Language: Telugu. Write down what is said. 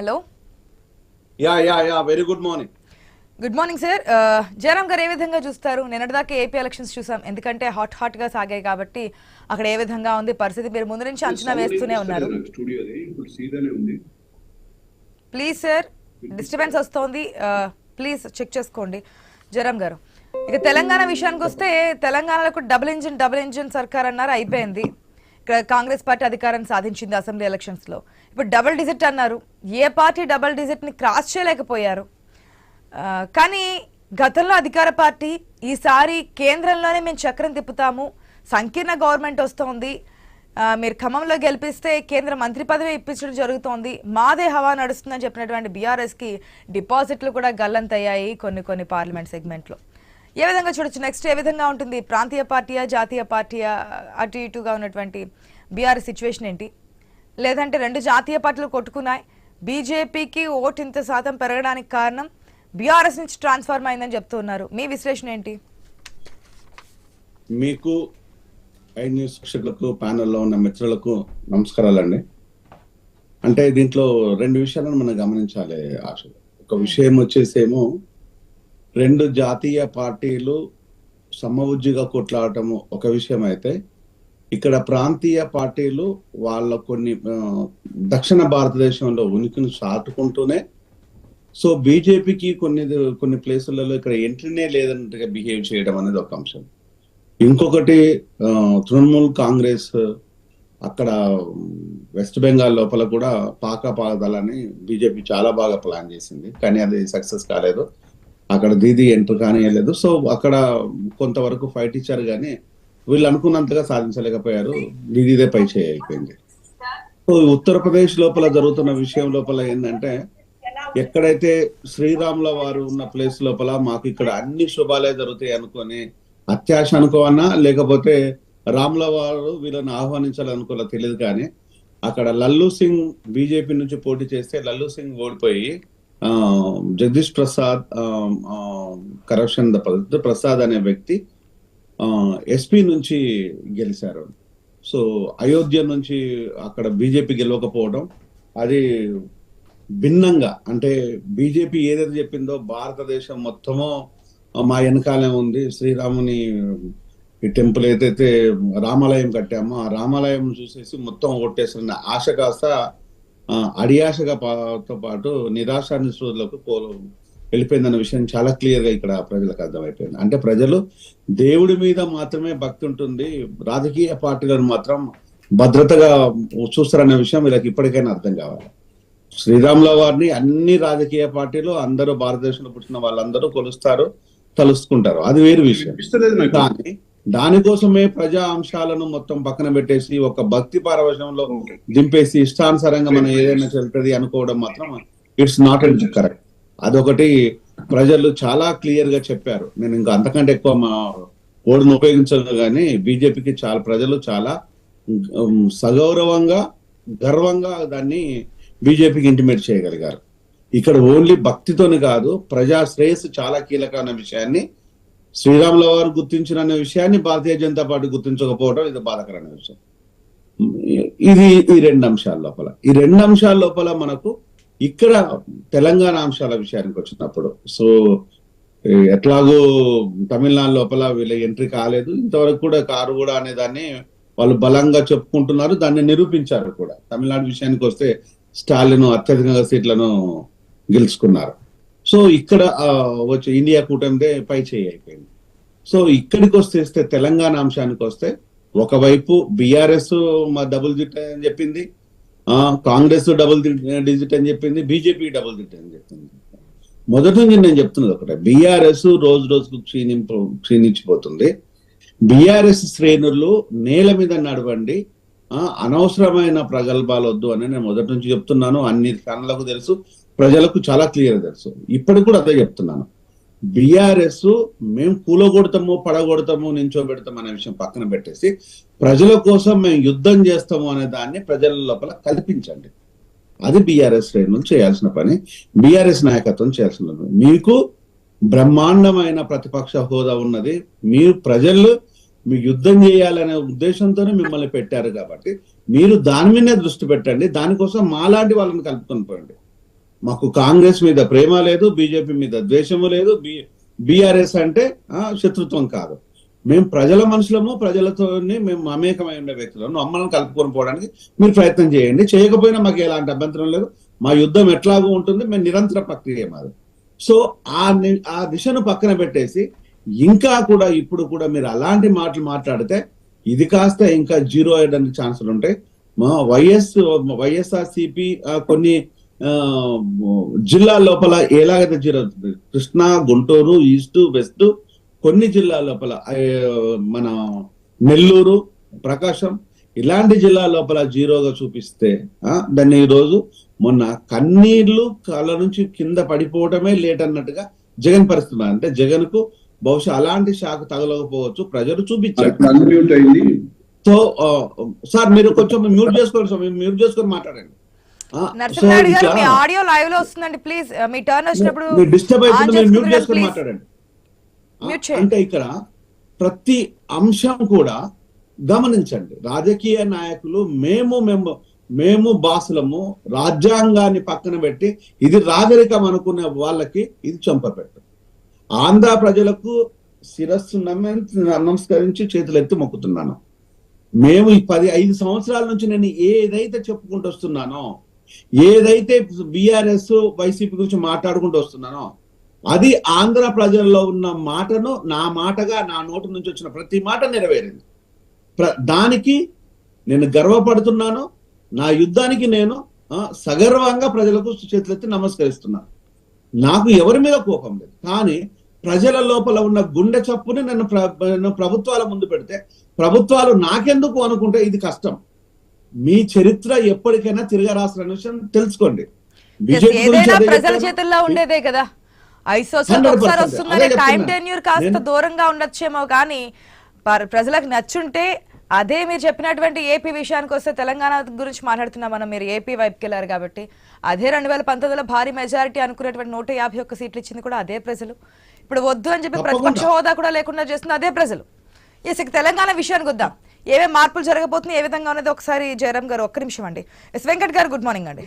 Hello yeah yeah yeah very good morning good morning sir Jayaram garu ఏ విధంగా చూస్తారు? నిన్నటిదాకా ఏపీ ఎలక్షన్స్ చూసాం. ఎందుకంటే హాట్ హాట్గా సాగాయి కాబట్టి అక్కడ ఏ విధంగా ఉంది పరిస్థితి? మీరు ముందు నుంచి అంచనా వేస్తూనే ఉన్నారు. ప్లీజ్ సార్ డిస్టర్బెన్స్ వస్తోంది. ప్లీజ్ చెక్ చేసుకోండి. జయరామ్ గారు ఇక తెలంగాణ విషయానికి వస్తే తెలంగాణలో డబుల్ ఇంజిన్ డబుల్ ఇంజిన్ సర్కార్ అన్నారు. అయిపోయింది. ఇక్కడ కాంగ్రెస్ పార్టీ అధికారం సాధించింది అసెంబ్లీ ఎలక్షన్స్లో ఇప్పుడు డబుల్ డిజిట్ అన్నారు. ఏ పార్టీ డబుల్ డిజిట్ని క్రాస్ చేయలేకపోయారు? కానీ గతంలో అధికార పార్టీ ఈసారి కేంద్రంలోనే మేము చక్రం తిప్పుతాము. సంకీర్ణ గవర్నమెంట్ వస్తోంది. మీరు ఖమ్మంలో గెలిపిస్తే కేంద్ర మంత్రి పదవి ఇప్పించడం జరుగుతోంది. మాదే హవా నడుస్తుందని చెప్పినటువంటి బీఆర్ఎస్కి డిపాజిట్లు కూడా గల్లంతయ్యాయి కొన్ని కొన్ని పార్లమెంట్ సెగ్మెంట్లో. ఏ విధంగా చూడొచ్చు? నెక్స్ట్ ఏ విధంగా ఉంటుంది? ప్రాంతీయ పార్టీయా జాతీయ పార్టీయా? అటు ఇటుగా ఉన్నటువంటి బీఆర్ఎస్ సిచ్యువేషన్ ఏంటి? లేదంటే రెండు జాతీయ పార్టీలు కొట్టుకున్నాయి. బీజేపీకి ఓటు ఇంత శాతం పెరగడానికి కారణం బీఆర్ఎస్ నుంచి ట్రాన్స్ఫార్మ్ అయిందని చెప్తున్నారు మీ విశ్లేషణ ఏంటి? మీకు న్యూస్ శిక్షకులకు ప్యానెల్లో ఉన్న మిత్రులకు నమస్కారాలండి. అంటే దీంట్లో రెండు విషయాలను మనం గమనించాలి ఆశ. ఒక విషయం వచ్చేసేమో రెండు జాతీయ పార్టీలు సమవుజ్జిగా కొట్లాడటము ఒక విషయం అయితే ఇక్కడ ప్రాంతీయ పార్టీలు వాళ్ళ కొన్ని దక్షిణ భారతదేశంలో ఉనికిని చాటుకుంటూనే సో బీజేపీకి కొన్ని కొన్ని ప్లేసులలో ఇక్కడ ఎంట్రీనే లేదన్నట్టుగా బిహేవ్ చేయడం అనేది ఒక అంశం. ఇంకొకటి తృణమూల్ కాంగ్రెస్ అక్కడ వెస్ట్ బెంగాల్ లోపల కూడా పాక పాకదలని బీజేపీ చాలా బాగా ప్లాన్ చేసింది. కానీ అది సక్సెస్ కాలేదు. అక్కడ దీది ఎంటర్ కానియలేదు సో అక్కడ కొంతవరకు ఫైట్ ఇచ్చారు కానీ వీళ్ళు అనుకున్నంతగా సాధించలేకపోయారు. దీదీదే పై చేయి అయిపోయింది. సో ఉత్తరప్రదేశ్ లోపల జరుగుతున్న విషయం లోపల ఏంటంటే ఎక్కడైతే శ్రీరాముల వారు ఉన్న ప్లేస్ లోపల మాకు ఇక్కడ అన్ని శుభాలే జరుగుతాయి అనుకొని అత్యాశ అనుకోవన్నా లేకపోతే రాముల వారు వీళ్ళని ఆహ్వానించాలనుకోవాలో తెలియదు కానీ అక్కడ లల్లు సింగ్ బీజేపీ నుంచి పోటీ చేస్తే లల్లు సింగ్ ఓడిపోయి జగదీష్ ప్రసాద్ కరప్షన్ ప్రసాద్ అనే వ్యక్తి ఎస్పీ నుంచి గెలిచారు. సో అయోధ్య నుంచి అక్కడ బీజేపీ గెలవకపోవడం అది భిన్నంగా అంటే బీజేపీ ఏదైతే చెప్పిందో భారతదేశం మొత్తము మా వెనకాలే ఉంది. శ్రీరాముని ఈ టెంపుల్ ఏదైతే రామాలయం కట్టామో ఆ రామాలయం చూసేసి మొత్తం ఓట్టేస్తున్న ఆశ కాస్త పా- తో పాటు నిరాశ నిస్పృహలకు పో వెళ్ళిపోయిందన్న విషయం చాలా క్లియర్గా ఇక్కడ ప్రజలకు అర్థమైపోయింది. అంటే ప్రజలు దేవుడి మీద మాత్రమే భక్తి ఉంటుంది రాజకీయ పార్టీలను మాత్రం భద్రతగా చూస్తారనే విషయం వీళ్ళకి ఇప్పటికైనా అర్థం కావాలి. శ్రీరాముల వారిని అన్ని రాజకీయ పార్టీలు అందరూ భారతదేశంలో పుట్టిన వాళ్ళందరూ కొలుస్తారు తలుసుకుంటారు. అది వేరు విషయం. కానీ దానికోసమే ప్రజా అంశాలను మొత్తం పక్కన పెట్టేసి ఒక భక్తి పారవశంలో. దింపేసి ఇష్టానుసారంగా మనం ఏదైనా చెల్తుంది అనుకోవడం మాత్రం ఇట్స్ నాట్ అండ్ కరెక్ట్. అదొకటి ప్రజలు చాలా క్లియర్గా చెప్పారు. నేను ఇంకా అంతకంటే ఎక్కువ మా ఓడిని ఉపయోగించను కానీ బీజేపీకి చాలా ప్రజలు చాలా సగౌరవంగా గర్వంగా దాన్ని బీజేపీకి ఇంటిమేట్ చేయగలిగారు. ఇక్కడ ఓన్లీ భక్తితోని కాదు ప్రజా శ్రేయస్సు చాలా కీలకమైన విషయాన్ని శ్రీరాముల వారు గుర్తించిన విషయాన్ని భారతీయ జనతా పార్టీ గుర్తించకపోవడం ఇది బాధకరమైన విషయం. ఇది ఈ రెండు అంశాల లోపల. ఈ రెండు అంశాల లోపల మనకు ఇక్కడ తెలంగాణ అంశాల విషయానికి వచ్చినప్పుడు సో ఎట్లాగో తమిళనాడు లోపల వీళ్ళ ఎంట్రీ కాలేదు. ఇంతవరకు కూడా కారు కూడా అనే దాన్ని వాళ్ళు బలంగా చెప్పుకుంటున్నారు. దాన్ని నిరూపించారు కూడా. తమిళనాడు విషయానికి వస్తే స్టాలిన్ అత్యధికంగా సీట్లను గెలుచుకున్నారు. సో ఇక్కడ వచ్చే వచ్చి ఇండియా కూటమిదే పై చేయి అయిపోయింది. సో ఇక్కడికి వస్తే తెలంగాణ అంశానికి వస్తే ఒకవైపు బీఆర్ఎస్ మా డబుల్ డిజిట్ అని చెప్పింది కాంగ్రెస్ డబుల్ డిజిట్ అని చెప్పింది బీజేపీ డబుల్ డిజిట్ అని చెప్పింది. మొదటి నుంచి నేను చెప్తున్నది ఒకటే బీఆర్ఎస్ రోజు రోజుకు క్షీణింపు క్షీణించిపోతుంది. బీఆర్ఎస్ శ్రేణులు నేల మీద నడవండి అనవసరమైన ప్రగల్భాలు వద్దు అని నేను మొదటి నుంచి చెప్తున్నాను అన్ని కళ్ళకు తెలుసు. ప్రజలకు చాలా క్లియర్ తెలుసు. ఇప్పటికి కూడా అదే చెప్తున్నాను. బీఆర్ఎస్ మేము కూలగొడతాము పడగొడతాము నించోబెడతాము అనే విషయం పక్కన పెట్టేసి ప్రజల కోసం మేము యుద్ధం చేస్తాము అనే దాన్ని ప్రజల లోపల కల్పించండి. అది బీఆర్ఎస్ శ్రేణులు చేయాల్సిన పని బీఆర్ఎస్ నాయకత్వం చేయాల్సిన పని. మీకు బ్రహ్మాండమైన ప్రతిపక్ష హోదా ఉన్నది. మీరు ప్రజలు మీ యుద్ధం చేయాలనే ఉద్దేశంతోనే మిమ్మల్ని పెట్టారు కాబట్టి మీరు దాని మీదనే దృష్టి పెట్టండి. దానికోసం మాలాంటి వాళ్ళని కలుపుకొని పోయండి మాకు కాంగ్రెస్ మీద ప్రేమ లేదు బీజేపీ మీద ద్వేషము లేదు బీఆర్ఎస్ అంటే శత్రుత్వం కాదు. మేము ప్రజల మనుషులము ప్రజలతో మేము మమేకమై ఉండే వ్యక్తులను మమ్మల్ని కలుపుకొని పోవడానికి మీరు ప్రయత్నం చేయండి. చేయకపోయినా మాకు ఎలాంటి అభ్యంతరం లేదు. మా యుద్ధం ఎట్లాగూ ఉంటుంది మేము నిరంతర ప్రక్రియ మాది. సో ఆ ఆ దిశను పక్కన పెట్టేసి ఇంకా కూడా ఇప్పుడు కూడా మీరు అలాంటి మాటలు మాట్లాడితే ఇది కాస్త ఇంకా జీరో అయ్యడానికి ఛాన్సులు ఉంటాయి మా వైఎస్ వైఎస్ఆర్ సిపి కొన్ని జిల్లా లోపల ఎలాగైతే జీరో అవుతుంది కృష్ణా గుంటూరు ఈస్ట్ వెస్ట్ కొన్ని జిల్లాల లోపల మన నెల్లూరు ప్రకాశం ఇలాంటి జిల్లా లోపల జీరోగా చూపిస్తే దాన్ని ఈ రోజు మొన్న కన్నీళ్ళు కళ్ళ నుంచి కింద పడిపోవటమే లేట్ అన్నట్టుగా జగన్ పరిస్థితి. అంటే జగన్కు బహుశా అలాంటి షాక్ తగలకపోవచ్చు. ప్రజలు చూపించారు. సో సార్ మీరు కొంచెం మ్యూట్ చేసుకోండి సార్ మ్యూట్ చేసుకొని మాట్లాడండి. గారు మీ ఆడియో లైవ్లో వస్తుందండి ప్లీజ్. మీ టర్న్ వచ్చినప్పుడు డిస్టర్బ్. మాట్లాడండి. అంటే ఇక్కడ ప్రతి అంశం కూడా గమనించండి. రాజకీయ నాయకులు మేము మేము మేము బాసులము రాజ్యాంగాన్ని పక్కన పెట్టి ఇది రాజరికం అనుకునే వాళ్ళకి ఇది చంపపెట్టు ఆంధ్ర ప్రజలకు శిరస్సు నమస్కరించి చేతులెత్తి మొక్కుతున్నాను. మేము ఈ పది ఐదు సంవత్సరాల నుంచి నేను ఏదైతే చెప్పుకుంటూ వస్తున్నానో ఏదైతే బీఆర్ఎస్ వైసీపీ గురించి మాట్లాడుకుంటూ వస్తున్నానో అది ఆంధ్ర ప్రజల్లో ఉన్న మాటను నా మాటగా నా నోటి నుంచి వచ్చిన ప్రతి మాట నెరవేరింది. ప్ర- దానికి నేను గర్వపడుతున్నాను. నా యుద్ధానికి నేను ఆ, సగర్వంగా ప్రజలకు చేతులెత్తి నమస్కరిస్తున్నాను. నాకు ఎవరి మీద కోపం లేదు. కానీ ప్రజల లోపల ఉన్న గుండె చప్పుని నన్ను ప్ర- నన్ను ప్రభుత్వాల ముందు పెడితే ప్రభుత్వాలు నాకెందుకు అనుకుంటే ఇది కష్టం. మీ చరిత్ర ఎప్పటికైనా తిరగరాసిన విషయం తెలుసుకోండి. ప్రజల. చేతుల్లో ఉండేదే కదా. ఐదు సంవత్సరాలు 100% ఒకసారి అదే వస్తుందనే టైం. టెన్యూర్ కాస్త దూరంగా ఉండొచ్చేమో కానీ పర్- ప్రజలకు నచ్చుంటే అదే మీరు చెప్పినటువంటి ఏపీ విషయానికి వస్తే తెలంగాణ గురించి మాట్లాడుతున్నాం మనం. మీరు ఏపీ వైపుకి వెళ్ళారు కాబట్టి. అదే రెండు వేల పంతొమ్మిదిలో భారీ మెజారిటీ అనుకునేటువంటి నూట యాభై ఒక్క సీట్లు ఇచ్చింది కూడా అదే ప్రజలు. ఇప్పుడు వద్దు అని చెప్పి. ప్రతిపక్ష హోదా కూడా లేకుండా చేస్తుంది అదే ప్రజలు. ఎస్ ఇక తెలంగాణ విషయానికి వద్దాం. ఏమేమి మార్పులు జరగబోతున్నాయి ఏ విధంగా ఉన్నది? ఒకసారి జయరామ్ గారు ఒక్క నిమిషం అండి. ఎస్ వెంకట్ గారు గుడ్ మార్నింగ్ అండి.